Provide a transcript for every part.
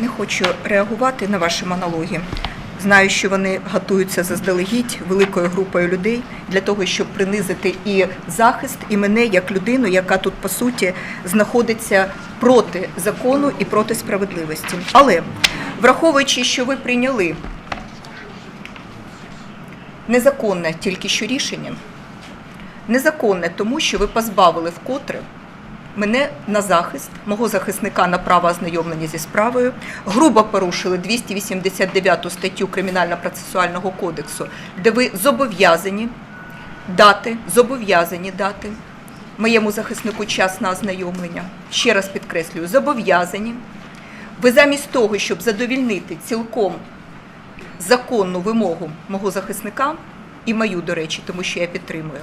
не хочу реагувати на ваші монологи. Знаю, що вони готуються заздалегідь великою групою людей для того, щоб принизити і захист, і мене як людину, яка тут по суті знаходиться проти закону і проти справедливості. Але враховуючи, що ви прийняли незаконне тільки що рішення, незаконне тому, що ви позбавили вкотре мене на захист, мого захисника на право ознайомлення зі справою, грубо порушили 289 статтю Кримінально-процесуального кодексу, де ви зобов'язані дати, зобов'язані дати моєму захиснику час на ознайомлення. Ще раз підкреслюю, зобов'язані. Ви замість того, щоб задовільнити цілком законну вимогу мого захисника і мою, до речі, тому що я підтримую,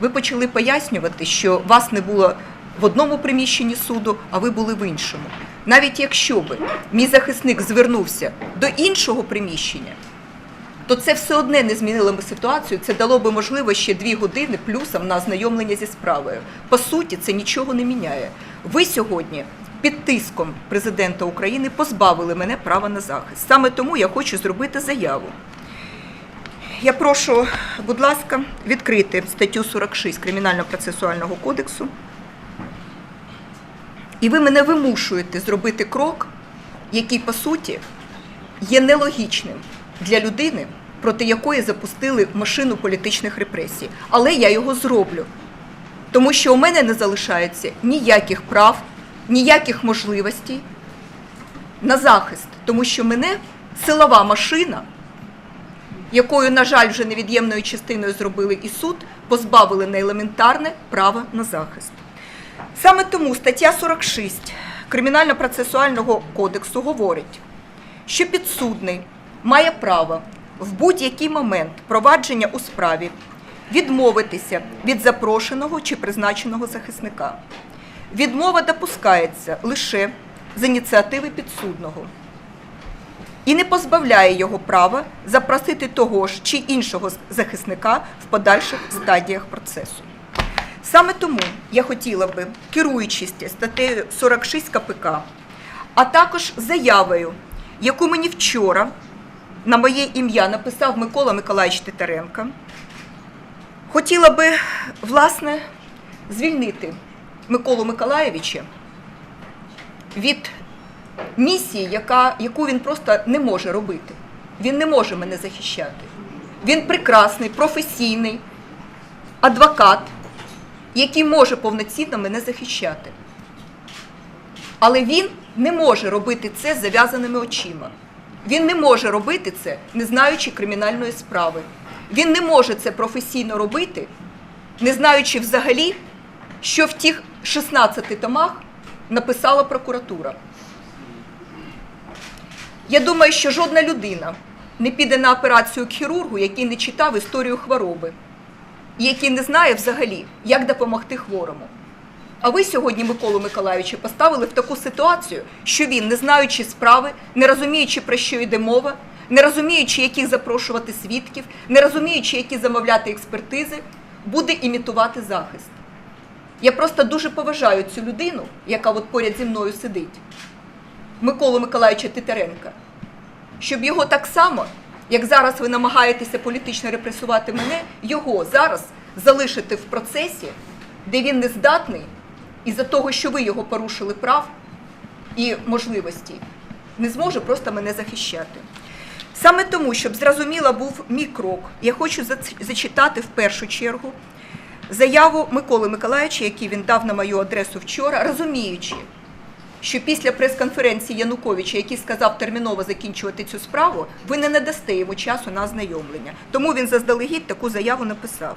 ви почали пояснювати, що вас не було в одному приміщенні суду, а ви були в іншому. Навіть якщо би мій захисник звернувся до іншого приміщення, то це все одне не змінило би ситуацію. Це дало би можливо ще дві години плюсом на ознайомлення зі справою. По суті, це нічого не міняє. Ви сьогодні під тиском президента України позбавили мене права на захист. Саме тому я хочу зробити заяву. Я прошу, будь ласка, відкрити статтю 46 Кримінально-процесуального кодексу. І ви мене вимушуєте зробити крок, який по суті є нелогічним для людини, проти якої запустили машину політичних репресій. Але я його зроблю, тому що у мене не залишається ніяких прав, ніяких можливостей на захист, тому що мене силова машина, якою, на жаль, вже невід'ємною частиною зробили і суд, позбавили на елементарне право на захист. Саме тому стаття 46 Кримінально-процесуального кодексу говорить, що підсудний має право в будь-який момент провадження у справі відмовитися від запрошеного чи призначеного захисника. Відмова допускається лише з ініціативи підсудного і не позбавляє його права запросити того ж чи іншого захисника в подальших стадіях процесу. Саме тому я хотіла би, керуючись статтею 46 КПК, а також заявою, яку мені вчора на моє ім'я написав Микола Миколаївич Титаренко, хотіла би, власне, звільнити Миколу Миколаєвича від місії, яка, яку він просто не може робити. Він не може мене захищати. Він прекрасний, професійний адвокат, який може повноцінно мене захищати. Але він не може робити це з зав'язаними очима. Він не може робити це, не знаючи кримінальної справи. Він не може це професійно робити, не знаючи взагалі, що в тих 16 томах написала прокуратура. Я думаю, що жодна людина не піде на операцію к хірургу, який не читав історію хвороби, який не знає взагалі, як допомогти хворому. А ви сьогодні, Миколу Миколаївича, поставили в таку ситуацію, що він, не знаючи справи, не розуміючи, про що йде мова, не розуміючи, яких запрошувати свідків, не розуміючи, які замовляти експертизи, буде імітувати захист. Я просто дуже поважаю цю людину, яка от поряд зі мною сидить, Миколу Миколаївича Титаренка, щоб його так само, як зараз ви намагаєтеся політично репресувати мене, його зараз залишити в процесі, де він не здатний, із-за того, що ви його порушили прав і можливості, не зможе просто мене захищати. Саме тому, щоб зрозуміло був мій крок, я хочу зачитати в першу чергу заяву Миколи Миколаївича, який він дав на мою адресу вчора, розуміючи, що після прес-конференції Януковича, який сказав терміново закінчувати цю справу, ви не надасте йому часу на ознайомлення. Тому він заздалегідь таку заяву написав.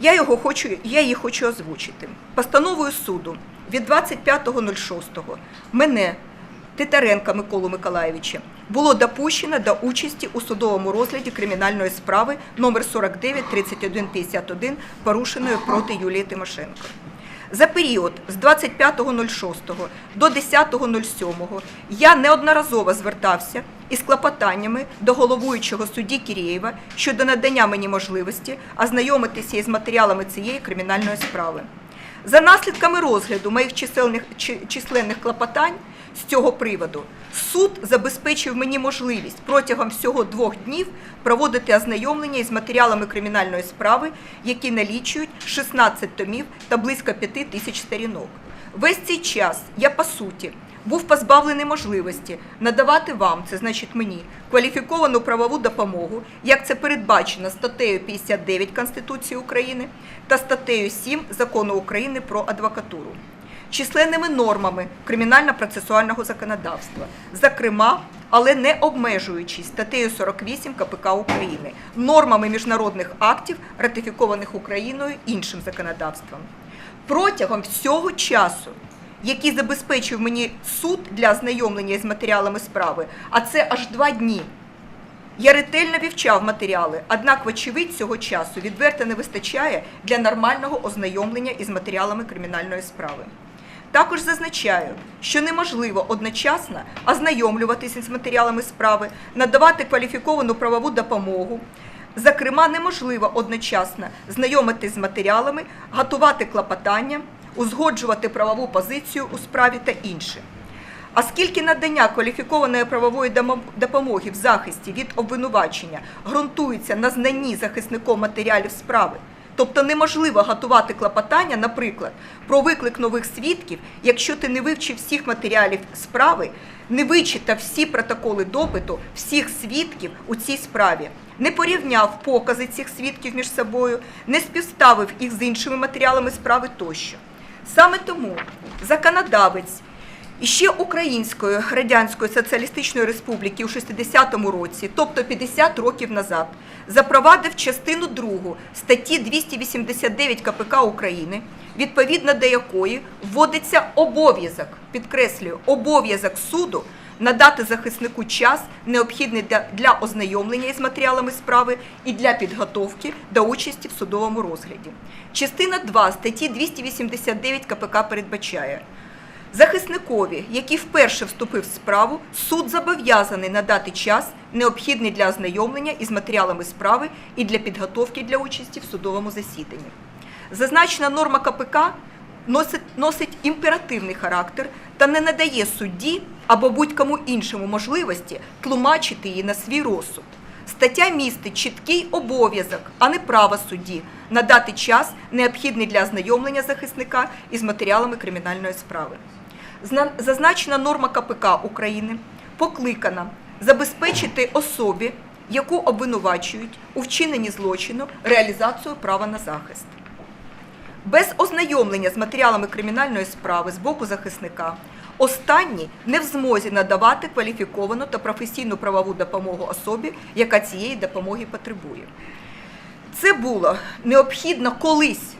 Я, його хочу, я її хочу озвучити. Постановою суду від 25.06 мене, Титаренка Миколу Миколаєвича, було допущено до участі у судовому розгляді кримінальної справи номер 49 3151 порушеної проти Юлії Тимошенко. За період з 25.06 до 10.07 я неодноразово звертався із клопотаннями до головуючого судді Кірєєва щодо надання мені можливості ознайомитися із матеріалами цієї кримінальної справи. За наслідками розгляду моїх численних клопотань з цього приводу. Суд забезпечив мені можливість протягом всього двох днів проводити ознайомлення із матеріалами кримінальної справи, які налічують 16 томів та близько 5 тисяч сторінок. Весь цей час я по суті був позбавлений можливості надавати вам, це значить мені, кваліфіковану правову допомогу, як це передбачено статтею 59 Конституції України та статтею 7 Закону України про адвокатуру численними нормами кримінально-процесуального законодавства, зокрема, але не обмежуючись статтею 48 КПК України, нормами міжнародних актів, ратифікованих Україною іншим законодавством. Протягом всього часу, який забезпечив мені суд для ознайомлення з матеріалами справи, а це аж два дні. Я ретельно вивчав матеріали, однак, вочевидь, цього часу відверто не вистачає для нормального ознайомлення із матеріалами кримінальної справи. Також зазначаю, що неможливо одночасно ознайомлюватися з матеріалами справи, надавати кваліфіковану правову допомогу. Зокрема, неможливо одночасно знайомитись з матеріалами, готувати клопотання, узгоджувати правову позицію у справі та інше. Оскільки надання кваліфікованої правової допомоги в захисті від обвинувачення ґрунтується на знанні захисником матеріалів справи, тобто неможливо готувати клопотання, наприклад, про виклик нових свідків, якщо ти не вивчив всіх матеріалів справи, не вичитав всі протоколи допиту всіх свідків у цій справі, не порівняв покази цих свідків між собою, не співставив їх з іншими матеріалами справи тощо. Саме тому законодавець і ще Української Радянської Соціалістичної Республіки у 60-му році, тобто 50 років назад, запровадив частину 2 статті 289 КПК України, відповідно до якої вводиться обов'язок, підкреслюю, обов'язок суду надати захиснику час, необхідний для, ознайомлення із матеріалами справи і для підготовки до участі в судовому розгляді. Частина 2 статті 289 КПК передбачає. Захисникові, який вперше вступив в справу, суд зобов'язаний надати час, необхідний для ознайомлення із матеріалами справи і для підготовки для участі в судовому засіданні. Зазначена норма КПК носить, носить імперативний характер та не надає судді або будь-кому іншому можливості тлумачити її на свій розсуд. Стаття містить чіткий обов'язок, а не право судді надати час, необхідний для ознайомлення захисника із матеріалами кримінальної справи. Зна- Зазначена норма КПК України покликана забезпечити особі, яку обвинувачують у вчиненні злочину, реалізацію права на захист. Без ознайомлення з матеріалами кримінальної справи з боку захисника останній не в змозі надавати кваліфіковану та професійну правову допомогу особі, яка цієї допомоги потребує. Це було необхідно колись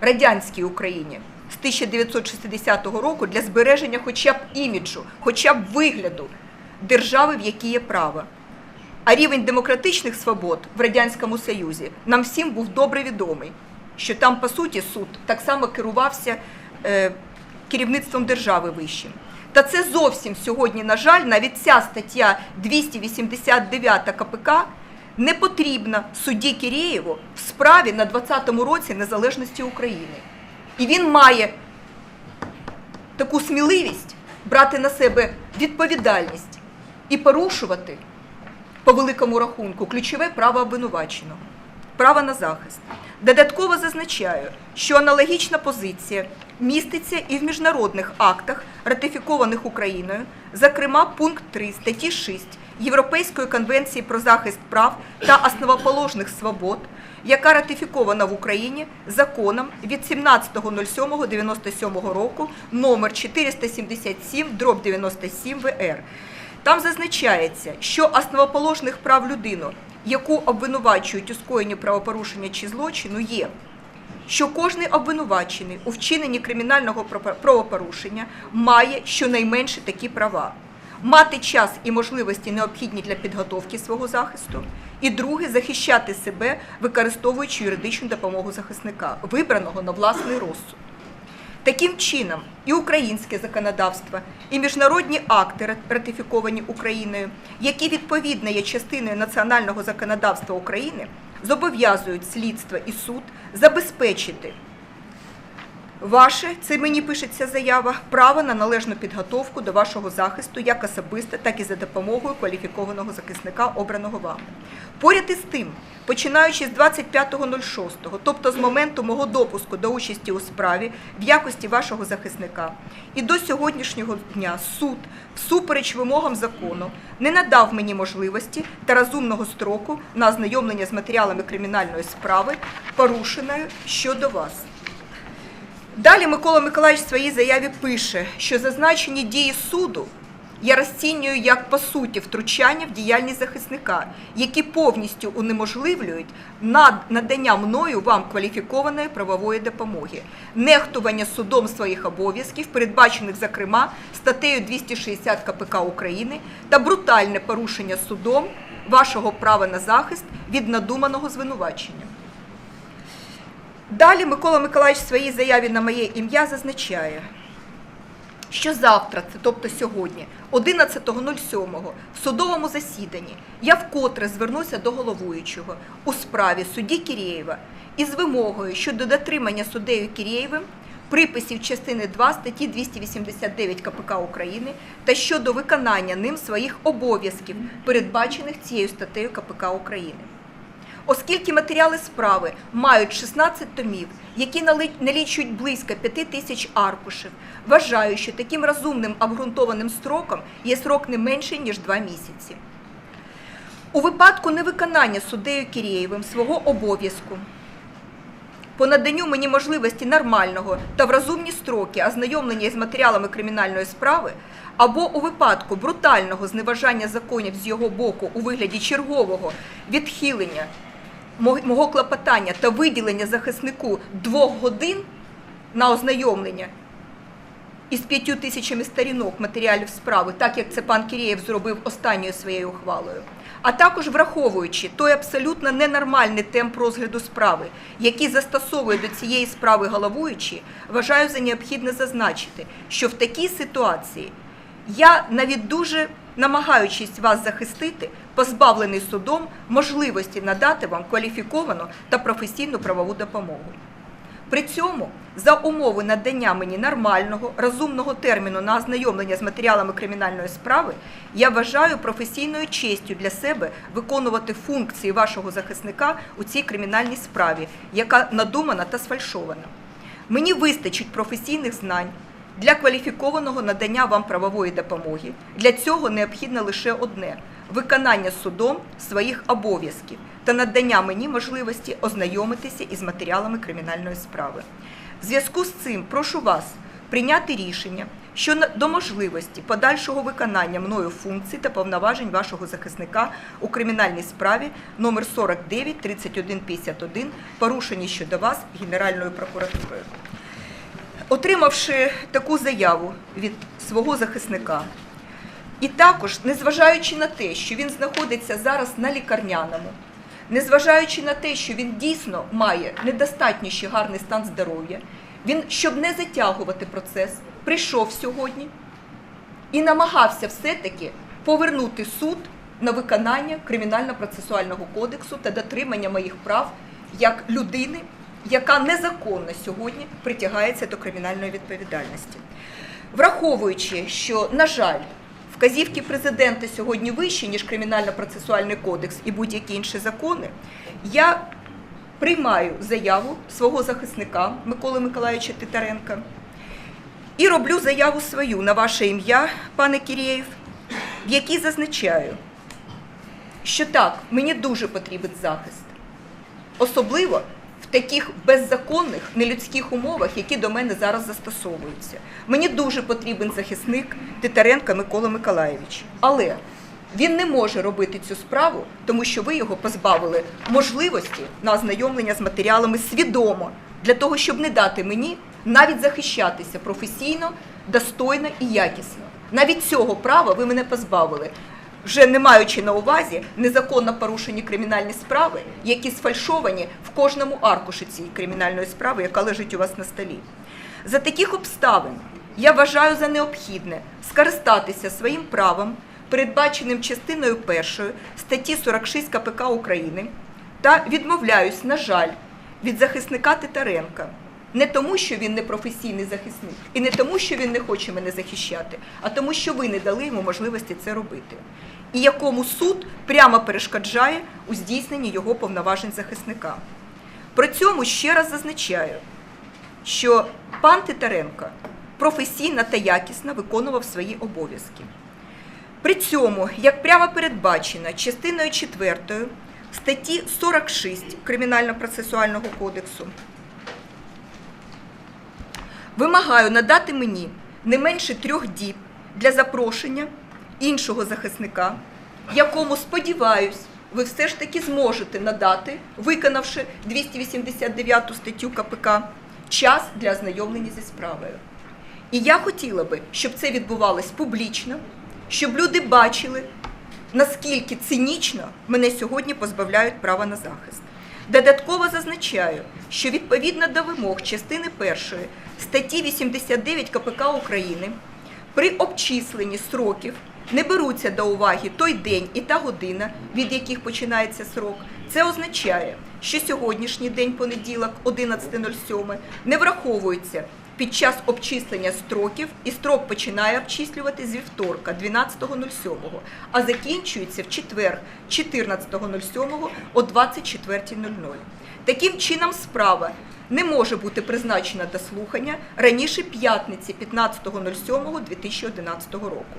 радянській Україні 1960 року для збереження хоча б іміджу, хоча б вигляду держави, в якій є право. А рівень демократичних свобод в Радянському Союзі нам всім був добре відомий, що там, по суті, суд так само керувався е, керівництвом держави вищим. Та це зовсім сьогодні, на жаль, навіть ця стаття 289 КПК не потрібна судді Кірєєву в справі на 20-му році незалежності України. І він має таку сміливість брати на себе відповідальність і порушувати по великому рахунку ключове право обвинуваченого право на захист. Додатково зазначаю, що аналогічна позиція міститься і в міжнародних актах, ратифікованих Україною, зокрема пункт 3 статті 6 Європейської конвенції про захист прав та основоположних свобод, яка ратифікована в Україні законом від 17.07.97 року номер 477 дроб 97 ВР. Там зазначається, що основоположних прав людину, яку обвинувачують у скоєнні правопорушення чи злочину, є, що кожний обвинувачений у вчиненні кримінального правопорушення має щонайменше такі права. Мати час і можливості необхідні для підготовки свого захисту, і друге захищати себе, використовуючи юридичну допомогу захисника, вибраного на власний розсуд. Таким чином, і українське законодавство, і міжнародні акти, ратифіковані Україною, які відповідно є частиною національного законодавства України, зобов'язують слідство і суд забезпечити Ваше, це мені пишеться заява, право на належну підготовку до вашого захисту як особисте, так і за допомогою кваліфікованого захисника, обраного вами. Поряд із тим, починаючи з 25.06, тобто з моменту мого допуску до участі у справі в якості вашого захисника, і до сьогоднішнього дня суд, всупереч вимогам закону, не надав мені можливості та розумного строку на ознайомлення з матеріалами кримінальної справи, порушеною щодо вас. Далі Микола Миколаївич в своїй заяві пише, що зазначені дії суду я розцінюю як по суті втручання в діяльність захисника, які повністю унеможливлюють над- надання мною вам кваліфікованої правової допомоги, нехтування судом своїх обов'язків, передбачених зокрема статтею 260 КПК України, та брутальне порушення судом вашого права на захист від надуманого звинувачення. Далі Микола Миколаївич в своїй заяві на моє ім'я зазначає, що завтра, це тобто сьогодні, 11.07, в судовому засіданні, я вкотре звернуся до головуючого у справі судді Кірєєва із вимогою щодо дотримання суддею Кірєєвим приписів частини 2 статті 289 КПК України та щодо виконання ним своїх обов'язків, передбачених цією статтею КПК України. Оскільки матеріали справи мають 16 томів, які налічують близько 5 тисяч аркушів, вважаю, що таким розумним обґрунтованим строком є срок не менший, ніж 2 місяці. У випадку невиконання суддею Кірєєвим свого обов'язку по наданню мені можливості нормального та в розумні строки ознайомлення з матеріалами кримінальної справи або у випадку брутального зневажання законів з його боку у вигляді чергового відхилення мого клопотання та виділення захиснику двох годин на ознайомлення із п'ятью тисячами сторінок матеріалів справи, так як це пан Кірєєв зробив останньою своєю ухвалою, а також враховуючи той абсолютно ненормальний темп розгляду справи, який застосовує до цієї справи головуючий, вважаю за необхідне зазначити, що в такій ситуації я навіть дуже намагаючись вас захистити, позбавлений судом можливості надати вам кваліфіковану та професійну правову допомогу. При цьому за умови надання мені нормального, розумного терміну на ознайомлення з матеріалами кримінальної справи, я вважаю професійною честю для себе виконувати функції вашого захисника у цій кримінальній справі, яка надумана та сфальшована. Мені вистачить професійних знань для кваліфікованого надання вам правової допомоги. Для цього необхідно лише одне виконання судом своїх обов'язків та надання мені можливості ознайомитися із матеріалами кримінальної справи. В зв'язку з цим прошу вас прийняти рішення щодо можливості подальшого виконання мною функцій та повноважень вашого захисника у кримінальній справі номер 49 3151, порушені щодо вас Генеральною прокуратурою. Отримавши таку заяву від свого захисника, і також, незважаючи на те, що він знаходиться зараз на лікарняному, незважаючи на те, що він дійсно має недостатньо гарний стан здоров'я, він, щоб не затягувати процес, прийшов сьогодні і намагався все-таки повернути суд на виконання кримінально-процесуального кодексу та дотримання моїх прав як людини, яка незаконно сьогодні притягається до кримінальної відповідальності. Враховуючи, що, на жаль, вказівки президента сьогодні вищі, ніж кримінально-процесуальний кодекс і будь-які інші закони, я приймаю заяву свого захисника Миколи Миколаївича Титаренка і роблю заяву свою на ваше ім'я, пане Кірєєв, в якій зазначаю, що так, мені дуже потрібен захист, особливо таких беззаконних, нелюдських умовах, які до мене зараз застосовуються. Мені дуже потрібен захисник Титаренка Микола Миколаєвич. Але він не може робити цю справу, тому що ви його позбавили можливості на ознайомлення з матеріалами свідомо, для того, щоб не дати мені навіть захищатися професійно, достойно і якісно. Навіть цього права ви мене позбавили, вже не маючи на увазі незаконно порушені кримінальні справи, які сфальшовані в кожному аркуші цієї кримінальної справи, яка лежить у вас на столі. За таких обставин я вважаю за необхідне скористатися своїм правом, передбаченим частиною першої статті 46 КПК України, та відмовляюсь, на жаль, від захисника Титаренка Не тому, що він не професійний захисник, і не тому, що він не хоче мене захищати, а тому, що ви не дали йому можливості це робити. І якому суд прямо перешкоджає у здійсненні його повноважень захисника. При цьому ще раз зазначаю, що пан Титаренко професійно та якісно виконував свої обов'язки. При цьому, як прямо передбачено частиною 4 статті 46 Кримінально-процесуального кодексу, вимагаю надати мені не менше трьох діб для запрошення іншого захисника, якому, сподіваюсь, ви все ж таки зможете надати, виконавши 289 статтю КПК, час для ознайомлення зі справою. І я хотіла би, щоб це відбувалось публічно, щоб люди бачили, наскільки цинічно мене сьогодні позбавляють права на захист. Додатково зазначаю, що відповідно до вимог частини першої статті 89 КПК України при обчисленні сроків не беруться до уваги той день і та година, від яких починається срок. Це означає, що сьогоднішній день понеділок, 11.07, не враховується під час обчислення строків, і строк починає обчислювати зі вівторка 12.07, а закінчується в четвер 14.07 о 24.00. Таким чином, справа не може бути призначена до слухання раніше п'ятниці 15.07.2011 року.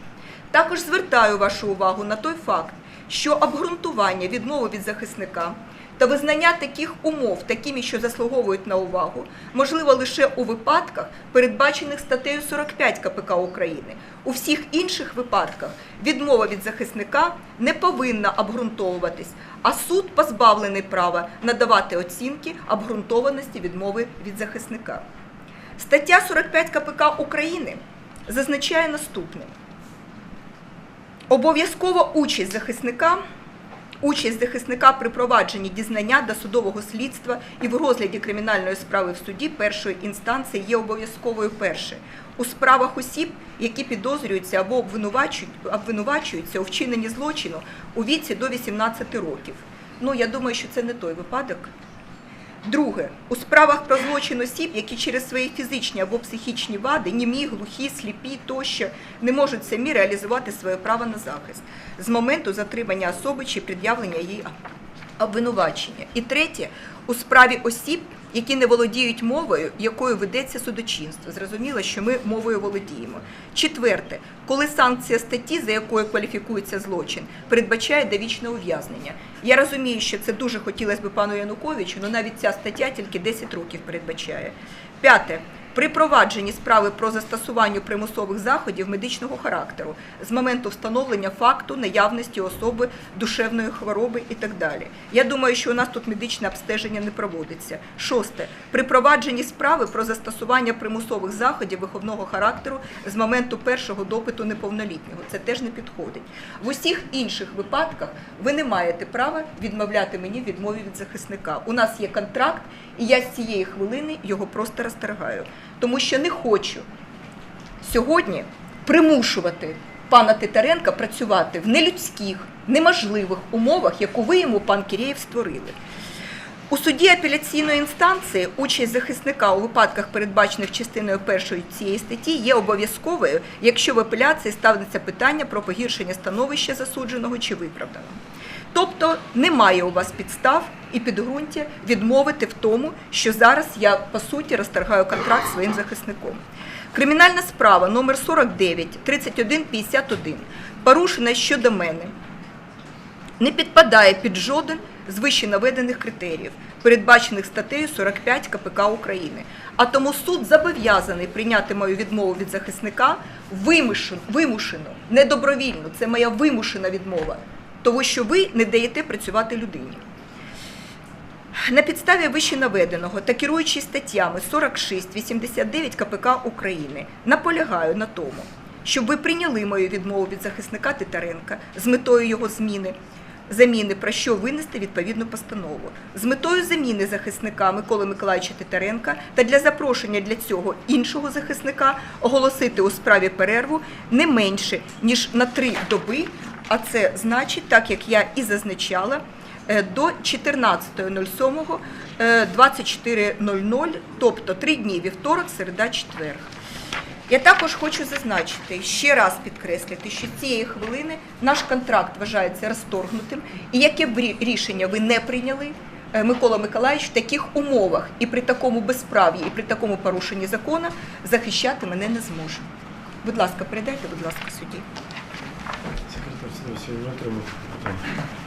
Також звертаю вашу увагу на той факт, що обґрунтування відмови від захисника та визнання таких умов, такими, що заслуговують на увагу, можливо лише у випадках, передбачених статтею 45 КПК України. У всіх інших випадках відмова від захисника не повинна обґрунтовуватись, а суд позбавлений права надавати оцінки обґрунтованості відмови від захисника. Стаття 45 КПК України зазначає наступне. Обов'язкова участь захисника, участь захисника при провадженні дізнання до судового слідства і в розгляді кримінальної справи в суді першої інстанції є обов'язковою перше у справах осіб, які підозрюються або обвинувачують, обвинувачуються у вчиненні злочину у віці до 18 років. Ну, я думаю, що це не той випадок. Друге, у справах про злочин осіб, які через свої фізичні або психічні вади, німі, глухі, сліпі тощо не можуть самі реалізувати своє право на захист з моменту затримання особи чи пред'явлення її обвинувачення. І третє, у справі осіб, які не володіють мовою, якою ведеться судочинство. Зрозуміло, що ми мовою володіємо. Четверте, коли санкція статті, за якою кваліфікується злочин, передбачає довічне ув'язнення. Я розумію, що це дуже хотілося б пану Януковичу, але навіть ця стаття тільки 10 років передбачає. П'яте. При провадженні справи про застосування примусових заходів медичного характеру з моменту встановлення факту наявності особи душевної хвороби і так далі. Я думаю, що у нас тут медичне обстеження не проводиться. Шосте. При провадженні справи про застосування примусових заходів виховного характеру з моменту першого допиту неповнолітнього. Це теж не підходить. В усіх інших випадках ви не маєте права відмовляти мені відмові від захисника. У нас є контракт, і я з цієї хвилини його просто розтергаю. Тому що не хочу сьогодні примушувати пана Титаренка працювати в нелюдських, неможливих умовах, яку ви йому, пан Кірєєв, створили. У суді апеляційної інстанції участь захисника у випадках, передбачених частиною першої цієї статті, є обов'язковою, якщо в апеляції ставиться питання про погіршення становища засудженого чи виправданого. Тобто немає у вас підстав і підґрунтя відмовити в тому, що зараз я по суті розторгаю контракт своїм захисником. Кримінальна справа номер 49 3151 порушена щодо мене не підпадає під жоден з вище наведених критеріїв, передбачених статтею 45 КПК України. А тому суд зобов'язаний прийняти мою відмову від захисника вимушено, вимушено, не добровільно. Це моя вимушена відмова, тому що ви не даєте працювати людині. На підставі вище наведеного та керуючись статтями 46, 89 КПК України, наполягаю на тому, щоб ви прийняли мою відмову від захисника Титаренка з метою його зміни, заміни, про що винести відповідну постанову. З метою заміни захисника Миколи Миколаївича Титаренка та для запрошення для цього іншого захисника оголосити у справі перерву не менше, ніж на три доби, а це значить, так як я і зазначала, е, до 14.07 е, 24.00, тобто три дні вівторок, середа, четвер. Я також хочу зазначити, ще раз підкреслити, що цієї хвилини наш контракт вважається розторгнутим, і яке б рішення ви не прийняли, е, Микола Миколаївич, в таких умовах і при такому безправ'ї, і при такому порушенні закону захищати мене не зможе. Будь ласка, передайте, будь ласка, судді. Сьогодні отримав питання.